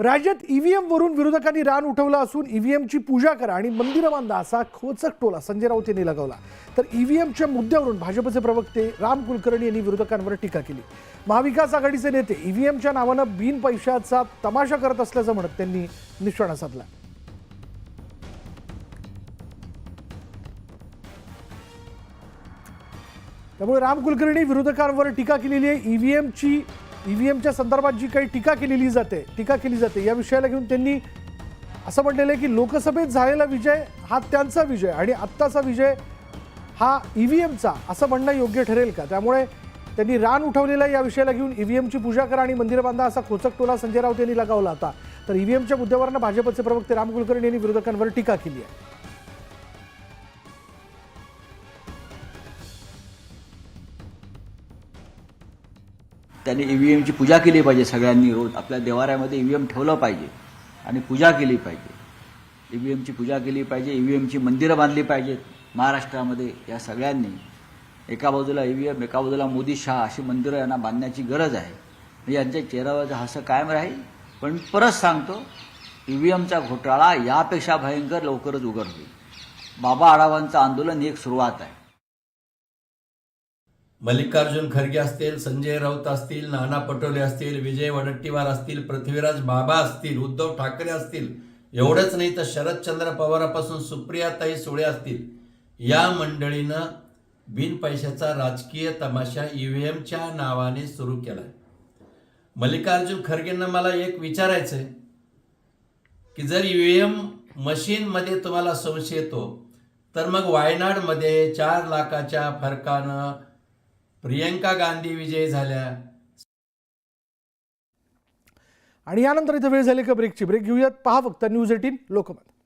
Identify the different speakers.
Speaker 1: राज्यात ईव्हीएम वरून विरोधकांनी रान उठवलं असून ईव्हीएमची पूजा करा आणि मंदिरं बांधा असा खोचक टोला. संजय राऊत यांनी लगावला. तर ईव्हीएमच्या मुद्द्यावरून भाजपचे प्रवक्ते राम कुलकर्णी यांनी विरोधकांवर टीका केली. महाविकास आघाडीचे नेते ईव्हीएमच्या नावानं बिन पैशाचा तमाशा करत असल्याचं म्हणत त्यांनी निशाणा साधला. त्यामुळे राम कुलकर्णी विरोधकांवर टीका केलेली आहे. ईव्हीएमची ईव्हीएमच्या संदर्भात जी काही टीका केलेली जाते टीका केली जाते या विषयाला घेऊन त्यांनी असं म्हटलेलं आहे की लोकसभेत झालेला विजय हा त्यांचा विजय आणि आत्ताचा विजय हा ईव्हीएमचा असं म्हणणं योग्य ठरेल का? त्यामुळे त्यांनी रान उठवलेला या विषयाला घेऊन ईव्हीएमची पूजा करा आणि मंदिर बांधा असा खोचक टोला संजय राऊत यांनी लगावला होता. तर ईव्हीएमच्या मुद्द्यावरनं भाजपचे प्रवक्ते राम कुलकर्णी यांनी विरोधकांवर टीका केली आहे.
Speaker 2: त्यांनी ई व्ही एमची पूजा केली पाहिजे सगळ्यांनी रोज आपल्या देवाऱ्यामध्ये ई व्ही एम ठेवलं पाहिजे आणि पूजा केली पाहिजे. ई व्ही एमची पूजा केली पाहिजे ई व्ही एमची मंदिरं बांधली पाहिजेत महाराष्ट्रामध्ये या सगळ्यांनी. एका बाजूला ई व्ही एम एका बाजूला मोदी शाह अशी मंदिरं यांना बांधण्याची गरज आहे. म्हणजे यांच्या चेहऱ्यावरचं हसं कायम राहील पण परत सांगतो ई व्ही एमचा घोटाळा यापेक्षा भयंकर लवकरच उघड होईल. बाबा आढावांचं आंदोलन ही एक सुरुवात आहे.
Speaker 3: मल्लिकार्जुन खरगे असतील संजय राऊत असतील नाना पटोले असतील विजय वडट्टीवार असतील पृथ्वीराज बाबा असतील उद्धव ठाकरे असतील एवढंच नाही तर शरदचंद्र पवारापासून सुप्रियाताई सुळे असतील. या मंडळीनं बिन पैशाचा राजकीय तमाशा ईव्हीएमच्या नावाने सुरू केला मल्लिकार्जुन खरगेंना मला एक विचारायचं आहे की जर ईव्हीएम मशीनमध्ये तुम्हाला संशय येतो तर मग वायनाडमध्ये चार लाखाच्या फरकानं प्रियंका गांधी विजयी झाल्या.
Speaker 1: आणि यानंतर इथं वेळ झाली का ब्रेकची ब्रेक घेऊयात. पहा फक्त न्यूज एटीन लोकमत.